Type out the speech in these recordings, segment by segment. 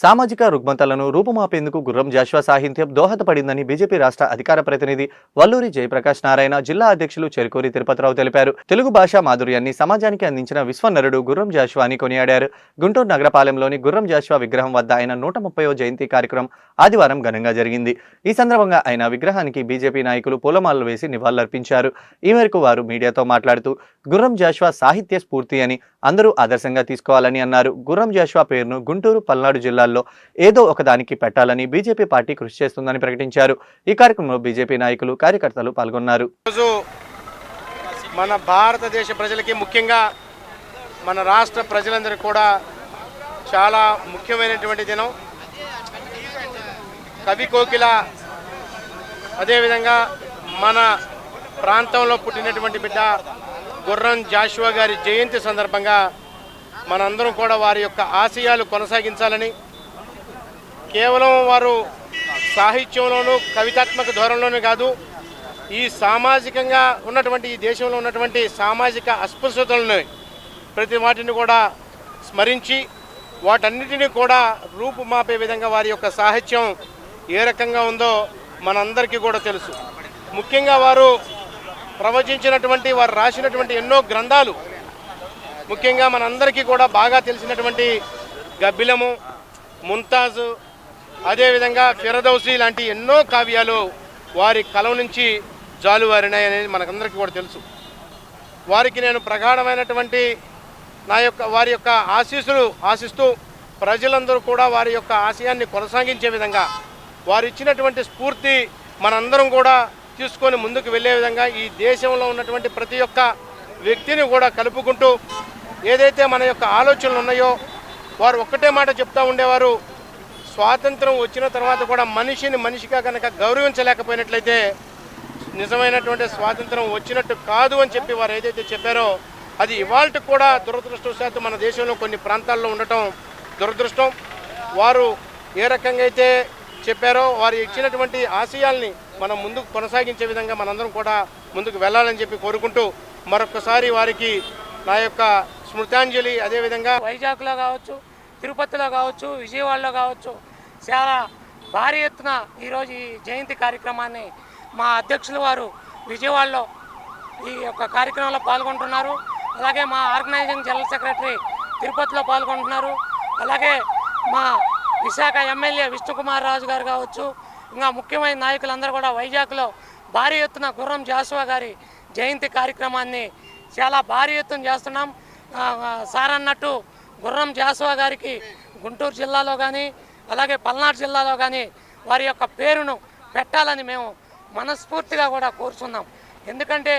సామాజిక రుగ్మతలను రూపుమాపేందుకు గుర్రం జాష్వా సాహిత్యం దోహదపడిందని బీజేపీ రాష్ట్ర అధికార ప్రతినిధి వల్లూరి జయప్రకాష్ నారాయణ జిల్లా అధ్యక్షులు చెరుకూరి తిరుపతిరావు తెలిపారు. తెలుగు భాషా మాధుర్యాన్ని సమాజానికి అందించిన విశ్వనరుడు గుర్రం జాష్వా అని కొనియాడారు. గుంటూరు నగరపాలెంలోని గుర్రం జాష్వా విగ్రహం వద్ద ఆయన నూట ముప్పయో జయంతి కార్యక్రమం ఆదివారం ఘనంగా జరిగింది. ఈ సందర్భంగా ఆయన విగ్రహానికి బీజేపీ నాయకులు పూలమాలలు వేసి నివాళులర్పించారు. ఈ మేరకు వారు మీడియాతో మాట్లాడుతూ గుర్రం జాష్వా సాహిత్య స్ఫూర్తి అని అందరూ ఆదర్శంగా తీసుకోవాలని అన్నారు. గుర్రం జాష్వా పేరును గుంటూరు పల్నాడు జిల్లా జిల్లాల్లో ఏదో ఒకదానికి పెట్టాలని బీజేపీ పార్టీ కృషి చేస్తుందని ప్రకటించారు. ఈ కార్యక్రమంలో బీజేపీ నాయకులు కార్యకర్తలు పాల్గొన్నారు. మన భారతదేశ ప్రజలకి ముఖ్యంగా మన రాష్ట్ర ప్రజలందరికీ కూడా చాలా ముఖ్యమైనటువంటి దినం. కవి కోకిల అదేవిధంగా మన ప్రాంతంలో పుట్టినటువంటి బిడ్డ గుర్రం జాషువా గారి జయంతి సందర్భంగా మనందరం కూడా వారి యొక్క ఆశయాలు కొనసాగించాలని కేవలం వారు సాహిత్యంలోనూ కవితాత్మక ధోరణిలోనూ కాదు ఈ సామాజికంగా ఉన్నటువంటి ఈ దేశంలో ఉన్నటువంటి సామాజిక అస్పృశ్యతలను ప్రతి వాటిని కూడా స్మరించి వాటన్నిటిని కూడా రూపుమాపే విధంగా వారి యొక్క సాహిత్యం ఏ రకంగా ఉందో మనందరికీ కూడా తెలుసు. ముఖ్యంగా వారు ప్రవచించినటువంటి వారు రాసినటువంటి ఎన్నో గ్రంథాలు ముఖ్యంగా మనందరికీ కూడా బాగా తెలిసినటువంటి గబ్బిలము ముంతాజు అదేవిధంగా ఫిరదౌసి లాంటి ఎన్నో కావ్యాలు వారి కలం నుంచి జాలువారినాయి అనేది మనకందరికీ కూడా తెలుసు. వారికి నేను ప్రగాఢమైనటువంటి నా యొక్క వారి యొక్క ఆశీస్సులు ఆశిస్తూ ప్రజలందరూ కూడా వారి యొక్క ఆశయాన్ని కొనసాగించే విధంగా వారు ఇచ్చినటువంటి స్ఫూర్తి మనందరం కూడా తీసుకొని ముందుకు వెళ్ళే విధంగా ఈ దేశంలో ఉన్నటువంటి ప్రతి ఒక్క వ్యక్తిని కూడా కలుపుకుంటూ ఏదైతే మన యొక్క ఆలోచనలు ఉన్నాయో వారు ఒక్కటే మాట చెప్తూ ఉండేవారు స్వాతంత్రం వచ్చిన తర్వాత కూడా మనిషిని మనిషిగా కనుక గౌరవించలేకపోయినట్లయితే నిజమైనటువంటి స్వాతంత్రం వచ్చినట్టు కాదు అని చెప్పి వారు ఏదైతే చెప్పారో అది ఇవాళ కూడా దురదృష్టవశాత్తు మన దేశంలో కొన్ని ప్రాంతాల్లో ఉండటం దురదృష్టం. వారు ఏ రకంగా అయితే చెప్పారో వారు ఇచ్చినటువంటి ఆశయాల్ని మనం ముందుకు కొనసాగించే విధంగా మనందరం కూడా ముందుకు వెళ్ళాలని చెప్పి కోరుకుంటూ మరొకసారి వారికి నా యొక్క స్మృతాంజలి అదేవిధంగా వైజాగ్లో కావచ్చు తిరుపతిలో కావచ్చు విజయవాడలో కావచ్చు చాలా భారీ ఎత్తున ఈరోజు ఈ జయంతి కార్యక్రమాన్ని మా అధ్యక్షుల వారు విజయవాడలో ఈ యొక్క కార్యక్రమంలో పాల్గొంటున్నారు. అలాగే మా ఆర్గనైజింగ్ జనరల్ సెక్రటరీ తిరుపతిలో పాల్గొంటున్నారు. అలాగే మా విశాఖ ఎమ్మెల్యే విష్ణుకుమార్ రాజు గారు కావచ్చు ఇంకా ముఖ్యమైన నాయకులందరూ కూడా వైజాగ్లో భారీ ఎత్తున గుర్రం జాసువా గారి జయంతి కార్యక్రమాన్ని చాలా భారీ ఎత్తున చేస్తున్నాం. సార్ అన్నట్టు గుర్రం జాసువా గారికి గుంటూరు జిల్లాలో కానీ అలాగే పల్నాడు జిల్లాలో కానీ వారి యొక్క పేరును పెట్టాలని మేము మనస్ఫూర్తిగా కూడా కోరుచున్నాం. ఎందుకంటే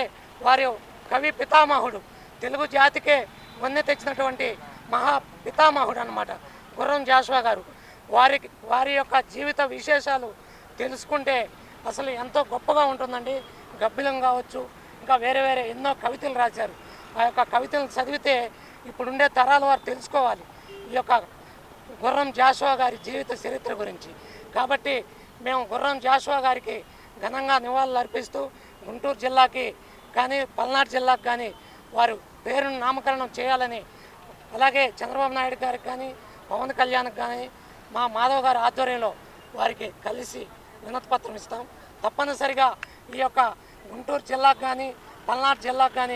వారి కవి పితామహుడు తెలుగు జాతికే వన్నె తెచ్చినటువంటి మహా పితామహుడు అనమాట గుర్రం జాషువా గారు. వారికి వారి యొక్క జీవిత విశేషాలు తెలుసుకుంటే అసలు ఎంతో గొప్పగా ఉంటుందండి. గబ్బిలం కావచ్చు ఇంకా వేరే వేరే ఎన్నో కవితలు రాశారు. ఆ యొక్క కవితలు చదివితే ఇప్పుడుండే తరాల వారు తెలుసుకోవాలి. ఈ యొక్క గుర్రం జాషువా గారి జీవిత చరిత్ర గురించి. కాబట్టి మేము గుర్రం జాషువా గారికి ఘనంగా నివాళులు అర్పిస్తూ గుంటూరు జిల్లాకి కానీ పల్నాడు జిల్లాకు కానీ వారు పేరును నామకరణం చేయాలని అలాగే చంద్రబాబు నాయుడు గారికి కానీ పవన్ కళ్యాణ్కి కానీ మా మాధవ్ గారి ఆధ్వర్యంలో వారికి కలిసి వినతిపత్రం ఇస్తాం. తప్పనిసరిగా ఈ యొక్క గుంటూరు జిల్లాకు కానీ పల్నాడు జిల్లాకు కానీ